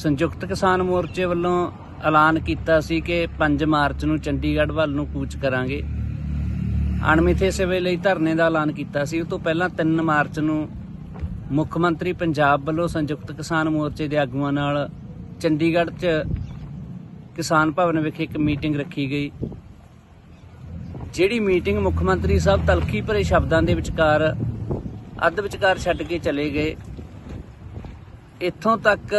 ਸੰਯੁਕਤ ਕਿਸਾਨ ਮੋਰਚੇ ਵੱਲੋਂ ਐਲਾਨ ਕੀਤਾ ਸੀ ਕਿ 5 ਮਾਰਚ ਨੂੰ ਚੰਡੀਗੜ੍ਹ ਵੱਲ ਨੂੰ ਕੂਚ ਕਰਾਂਗੇ। ਅਣਮਿੱਥੇ ਸਮੇਂ ਲਈ ਧਰਨੇ ਦਾ ਐਲਾਨ ਕੀਤਾ ਸੀ। ਉਸ ਤੋਂ ਪਹਿਲਾਂ 3 ਮਾਰਚ ਨੂੰ ਮੁੱਖ ਮੰਤਰੀ ਪੰਜਾਬ ਵੱਲੋਂ ਸੰਯੁਕਤ ਕਿਸਾਨ ਮੋਰਚੇ ਦੇ ਆਗੂਆਂ ਨਾਲ ਚੰਡੀਗੜ੍ਹ 'ਚ ਕਿਸਾਨ ਭਵਨ ਵਿਖੇ ਇੱਕ ਮੀਟਿੰਗ ਰੱਖੀ ਗਈ। ਜਿਹੜੀ ਮੀਟਿੰਗ ਮੁੱਖ ਮੰਤਰੀ ਸਾਹਿਬ ਤਲਖੀ ਭਰੇ ਸ਼ਬਦਾਂ ਦੇ ਵਿਚਕਾਰ, ਅੱਧ ਵਿਚਕਾਰ ਛੱਡ ਕੇ ਚਲੇ ਗਏ। ਇੱਥੋਂ ਤੱਕ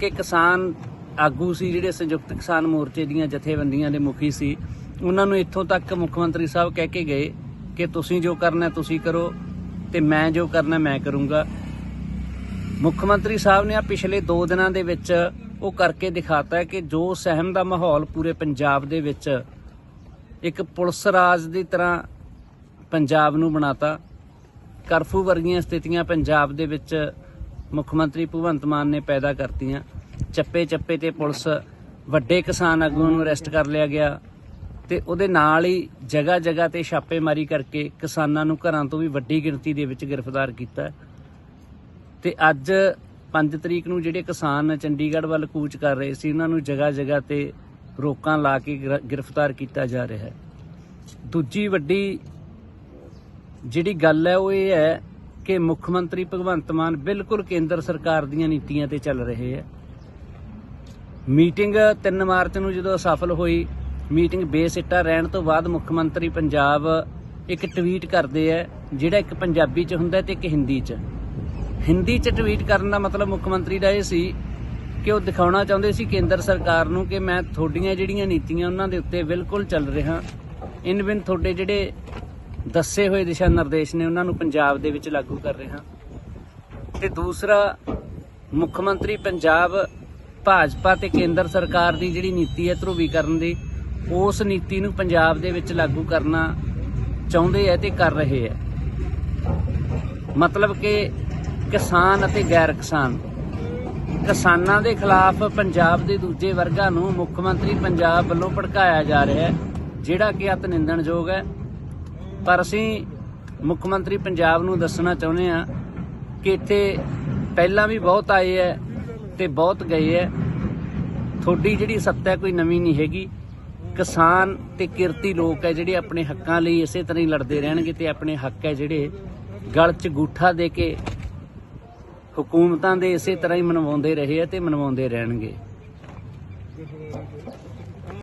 ਕਿ ਕਿਸਾਨ ਆਗੂ ਸੀ, ਜਿਹੜੇ ਸੰਯੁਕਤ ਕਿਸਾਨ ਮੋਰਚੇ ਦੀਆਂ ਜਥੇਬੰਦੀਆਂ ਦੇ ਮੁਖੀ ਸੀ, ਉਹਨਾਂ ਨੂੰ ਇੱਥੋਂ ਤੱਕ ਮੁੱਖ ਮੰਤਰੀ ਸਾਹਿਬ ਕਹਿ ਕੇ ਗਏ ਕਿ ਤੁਸੀਂ ਜੋ ਕਰਨਾ ਤੁਸੀਂ ਕਰੋ ਤੇ ਮੈਂ ਜੋ ਕਰਨਾ ਮੈਂ ਕਰੂੰਗਾ। ਮੁੱਖ ਮੰਤਰੀ ਸਾਹਿਬ ਨੇ ਆ ਪਿਛਲੇ 2 ਦਿਨਾਂ ਦੇ ਵਿੱਚ ਉਹ ਕਰਕੇ ਦਿਖਾਤਾ ਹੈ ਕਿ ਜੋ ਸਹਿਮ ਦਾ ਮਾਹੌਲ ਪੂਰੇ ਪੰਜਾਬ ਦੇ ਵਿੱਚ ਇੱਕ ਪੁਲਿਸ ਰਾਜ ਦੀ ਤਰ੍ਹਾਂ ਪੰਜਾਬ ਨੂੰ ਬਣਾਤਾ, ਕਰਫਿਊ ਵਰਗੀਆਂ ਸਥਿਤੀਆਂ ਪੰਜਾਬ ਦੇ ਵਿੱਚ ਮੁੱਖ ਮੰਤਰੀ ਭਗਵੰਤ ਮਾਨ ਨੇ ਪੈਦਾ ਕਰਤੀਆਂ ਚੱਪੇ ਚੱਪੇ ਤੇ ਪੁਲਿਸ ਵੱਡੇ ਕਿਸਾਨ ਆਗੂਆਂ ਨੂੰ ਅਰੈਸਟ ਕਰ ਲਿਆ ਗਿਆ ਤੇ ਉਹਦੇ ਨਾਲ ਹੀ ਜਗ੍ਹਾ ਜਗ੍ਹਾ ਤੇ ਛਾਪੇਮਾਰੀ ਕਰਕੇ ਕਿਸਾਨਾਂ ਨੂੰ ਘਰਾਂ ਤੋਂ ਵੀ ਵੱਡੀ ਗਿਣਤੀ ਦੇ ਵਿੱਚ ਗ੍ਰਿਫਤਾਰ ਕੀਤਾ ਹੈ। ਤੇ ਅੱਜ 5 ਤਰੀਕ ਨੂੰ ਜਿਹੜੇ ਕਿਸਾਨ ਚੰਡੀਗੜ੍ਹ ਵੱਲ ਕੂਚ ਕਰ ਰਹੇ ਸੀ, ਉਹਨਾਂ ਨੂੰ ਜਗ੍ਹਾ ਜਗ੍ਹਾ ਤੇ ਰੋਕਾਂ ਲਾ ਕੇ ਗ੍ਰਿ- ਗ੍ਰਿਫਤਾਰ ਕੀਤਾ ਜਾ ਰਿਹਾ ਹੈ ਦੂਜੀ ਵੱਡੀ ਜਿਹੜੀ ਗੱਲ ਹੈ, ਉਹ ਇਹ ਹੈ ਕਿ ਮੁੱਖ ਮੰਤਰੀ ਭਗਵੰਤ ਮਾਨ ਬਿਲਕੁਲ ਕੇਂਦਰ ਸਰਕਾਰ ਦੀਆਂ ਨੀਤੀਆਂ ਤੇ ਚੱਲ ਰਹੇ ਹੈ ਮੀਟਿੰਗ 3 ਮਾਰਚ ਨੂੰ ਜਦੋਂ ਸਫਲ ਹੋਈ, ਮੀਟਿੰਗ ਬੇਸਿੱਟਾ ਰਹਿਣ ਤੋਂ ਬਾਅਦ ਮੁੱਖ ਮੰਤਰੀ ਪੰਜਾਬ ਇੱਕ ਟਵੀਟ ਕਰਦੇ ਹੈ ਜਿਹੜਾ ਇੱਕ ਪੰਜਾਬੀ ਚ ਹੁੰਦਾ ਤੇ ਇੱਕ ਹਿੰਦੀ ਚ। ਹਿੰਦੀ ਚ ਟਵੀਟ ਕਰਨ ਦਾ ਮਤਲਬ ਮੁੱਖ ਮੰਤਰੀ ਦਾ ਇਹ ਸੀ ਕਿ ਉਹ ਦਿਖਾਉਣਾ ਚਾਹੁੰਦੇ ਸੀ ਕੇਂਦਰ ਸਰਕਾਰ ਨੂੰ ਕਿ ਮੈਂ ਤੁਹਾਡੀਆਂ ਜਿਹੜੀਆਂ ਨੀਤੀਆਂ ਉਹਨਾਂ ਦੇ ਉੱਤੇ ਬਿਲਕੁਲ ਚੱਲ ਰਿਹਾ। ਇਨ ਬਿਨ ਤੁਹਾਡੇ ਜਿਹੜੇ ਦੱਸੇ ਹੋਏ ਦਿਸ਼ਾ ਨਿਰਦੇਸ਼ ਨੇ ਉਹਨਾਂ ਨੂੰ ਪੰਜਾਬ ਦੇ ਵਿੱਚ ਲਾਗੂ ਕਰ ਰਿਹਾ ਤੇ ਦੂਸਰਾ, ਮੁੱਖ ਮੰਤਰੀ ਪੰਜਾਬ ਭਾਜਪਾ ਤੇ ਕੇਂਦਰ ਸਰਕਾਰ ਦੀ ਜਿਹੜੀ ਨੀਤੀ ਹੈ ਧਰੂਵੀਕਰਨ ਦੀ, ਉਸ ਨੀਤੀ ਨੂੰ ਪੰਜਾਬ ਦੇ ਵਿੱਚ ਲਾਗੂ ਕਰਨਾ ਚਾਹੁੰਦੇ ਹੈ ਤੇ ਕਰ ਰਹੇ ਹੈ। ਮਤਲਬ ਕਿ ਕਿਸਾਨ ਅਤੇ ਗੈਰ ਕਿਸਾਨ ਕਿਸਾਨਾਂ ਦੇ ਖਿਲਾਫ ਪੰਜਾਬ ਦੇ ਦੂਜੇ ਵਰਗਾਂ ਨੂੰ ਮੁੱਖ ਮੰਤਰੀ ਪੰਜਾਬ ਵੱਲੋਂ ਭੜਕਾਇਆ ਜਾ ਰਿਹਾ ਹੈ, ਜਿਹੜਾ ਕਿ ਅਤ ਨਿੰਦਣਯੋਗ ਹੈ। ਪਰ ਅਸੀਂ ਮੁੱਖ ਮੰਤਰੀ ਪੰਜਾਬ ਨੂੰ ਦੱਸਣਾ ਚਾਹੁੰਦੇ ਹਾਂ ਕਿ ਇੱਥੇ ਪਹਿਲਾਂ ਵੀ ਬਹੁਤ ਆਏ ਹੈ ਤੇ ਬਹੁਤ ਗਏ ਹੈ। ਤੁਹਾਡੀ ਜਿਹੜੀ ਸੱਤਾ ਕੋਈ ਨਵੀਂ ਨਹੀਂ ਹੈਗੀ। ਕਿਸਾਨ ਤੇ ਕਿਰਤੀ ਲੋਕ ਹੈ ਜਿਹੜੇ ਆਪਣੇ ਹੱਕਾਂ ਲਈ ਇਸੇ ਤਰ੍ਹਾਂ ਹੀ ਲੜਦੇ ਰਹਿਣਗੇ ਤੇ ਆਪਣੇ ਹੱਕ ਹੈ ਜਿਹੜੇ ਗਲ 'ਚ ਗੂਠਾ ਦੇ ਕੇ ਹਕੂਮਤਾਂ ਦੇ ਇਸੇ ਤਰ੍ਹਾਂ ਹੀ ਮਨਵਾਉਂਦੇ ਰਹੇ ਆ ਤੇ ਮਨਵਾਉਂਦੇ ਰਹਿਣਗੇ।